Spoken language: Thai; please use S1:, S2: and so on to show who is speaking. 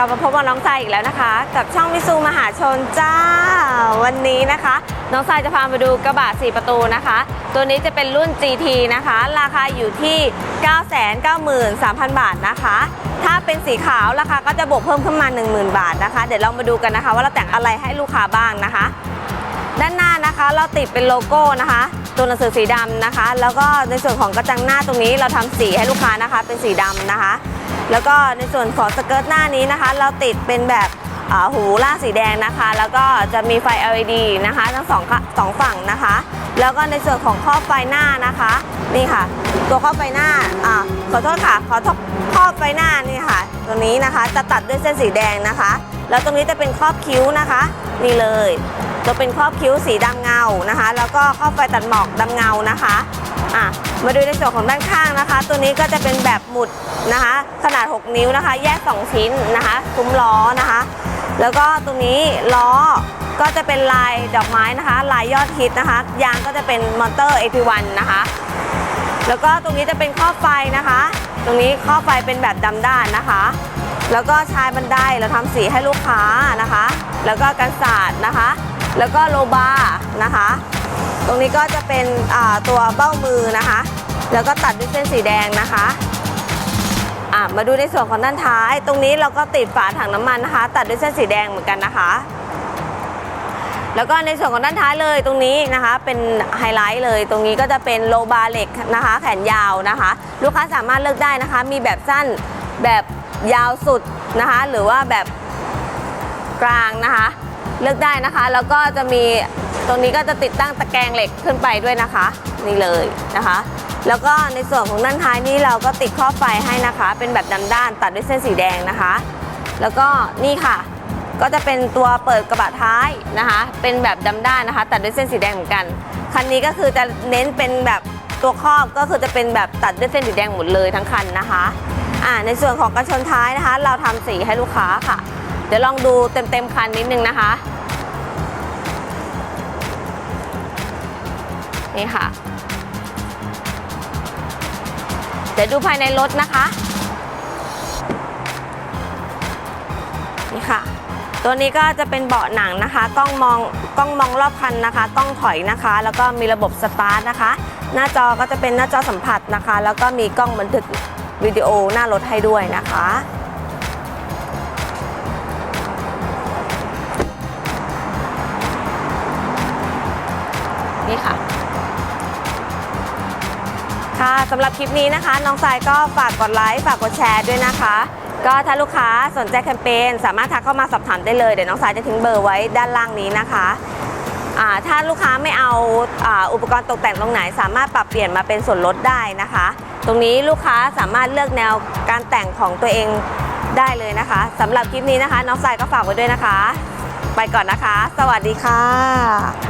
S1: ลับมาพบกับน้องทรายอีกแล้วนะคะ กับช่องมิซูมหาชนจ้า วันนี้นะคะ น้องทรายจะพามาดูกระบะ 4 ประตูนะคะ ตัวนี้จะเป็นรุ่น GT นะคะ ราคาอยู่ที่ 993,000 บาทนะคะ ถ้าเป็นสีขาวราคาก็จะบวกเพิ่มขึ้นมา 10,000 บาทนะคะ เดี๋ยวเรามาดูกันนะคะ ว่าเราแต่งอะไรให้ลูกค้าบ้างนะคะ ด้านหน้านะคะเราติดเป็นโลโก้นะคะ ตัวหนังสือสีดำนะคะ แล้วก็ในส่วนของกระจังหน้าตรงนี้เราทำสีให้ลูกค้านะคะ เป็นสีดำนะคะ แล้วก็ในส่วนของสเกิร์ตหน้านี้นะคะ เราติดเป็นแบบหูล่าสีแดงนะคะ แล้วก็จะมีไฟ LED นะคะ ทั้งสองสองฝั่งนะคะ แล้วก็ในส่วนของครอบไฟหน้านะคะ นี่ค่ะ ตัวครอบไฟหน้าอ่าขอโทษค่ะ ขอโทษครอบไฟหน้านี่ค่ะ ตัวนี้นะคะจะตัดด้วยเส้นสีแดงนะคะ แล้วตรงนี้จะเป็นครอบคิ้วนะคะ นี่เลยจะเป็นครอบคิ้วสีดำเงานะคะ แล้วก็ครอบไฟตัดหมอกดำเงานะคะอะ มาดูในส่วนของด้านข้างนะคะ ตัวนี้ก็จะเป็นแบบหมุดนะคะ ขนาด 6 นิ้วนะคะ แยก 2 ชิ้นนะคะซุ้มล้อนะคะ แล้วก็ตรงนี้ล้อก็จะเป็นลายดอกไม้นะคะ ลายยอดฮิตนะคะ ยางก็จะเป็นมอเตอร์ AP1 นะคะ แล้วก็ตรงนี้จะเป็นครอไฟนะคะ ตรงนี้ครอไฟเป็นแบบดำด้านนะคะ แล้วก็ชายบันไดเราทำสีให้ลูกค้านะคะ แล้วก็กันศาสตร์นะคะ แล้วก็โลบาร์นะคะ รงนี้ก็จะเป็นตัวเบ้ามือนะคะ แล้วก็ตัดด้วยเส้นสีแดงนะคะอะมาดูในส่วนของด้านท้าย ตรงนี้เราก็ติดฝาถังน้ำมันนะคะ ตัดด้วยเส้นสีแดงเหมือนกันนะคะ แล้วก็ในส่วนของด้านท้ายเลยตรงนี้นะคะ เป็นไฮไลท์เลย ตรงนี้ก็จะเป็นโลบาร์เหล็กนะคะ แขนยาวนะคะ ลูกค้าสามารถเลือกได้นะคะ มีแบบสั้นแบบยาวสุดนะคะ หรือว่าแบบกลางนะคะ เลือกได้นะคะ แล้วก็จะมี ตรงนี้ก็จะติดตั้งตะแกรงเหล็กขึ้นไปด้วยนะคะ นี่เลยนะคะ แล้วก็ในส่วนของด้านท้ายนี้เราก็ติดข้อบไฟให้นะคะ เป็นแบบดำด้านตัดด้วยเส้นสีแดงนะคะ แล้วก็นี่ค่ะ ก็จะเป็นตัวเปิดกระบะท้ายนะคะ เป็นแบบดำด้านนะคะ ตัดด้วยเส้นสีแดงเหมือนกันคันนี้ก็คือจะเน้นเป็นแบบตัวครอบก็คือจะเป็นแบบตัดด้วยเส้นสีแดงหมดเลยทั้งคันนะคะอ่าในส่วนของกระชนท้ายนะคะ เราทำสีให้ลูกค้าค่ะ เดี๋ยวลองดูเต็มๆคันนิดนึงนะคะ นี่ค่ะ เดี๋ยวดูภายในรถนะคะ นี่ค่ะ ตัวนี้ก็จะเป็นเบาะหนังนะคะกล้องมองกล้องมองรอบคันนะคะกล้องถอยนะคะ แล้วก็มีระบบสตาร์ทนะคะ หน้าจอก็จะเป็นหน้าจอสัมผัสนะคะ แล้วก็มีกล้องบันทึกวิดีโอหน้ารถให้ด้วยนะคะ ค่ะสำหรับคลิปนี้นะคะ น้องสายก็ฝากกดไลค์ฝากกดแชร์ด้วยนะคะ ก็ถ้าลูกค้าสนใจแคมเปญสามารถทักเข้ามาสอบถามได้เลยเดี๋ยวน้องสายจะทิ้งเบอร์ไว้ด้านล่างนี้นะคะถ้าลูกค้าไม่เอาอุปกรณ์ตกแต่งตรงไหน สามารถปรับเปลี่ยนมาเป็นส่วนลดได้นะคะ ตรงนี้ลูกค้าสามารถเลือกแนวการแต่งของตัวเองได้เลยนะคะสำหรับคลิปนี้นะคะ น้องสายก็ฝากไว้ด้วยนะคะ ไปก่อนนะคะ สวัสดีค่ะ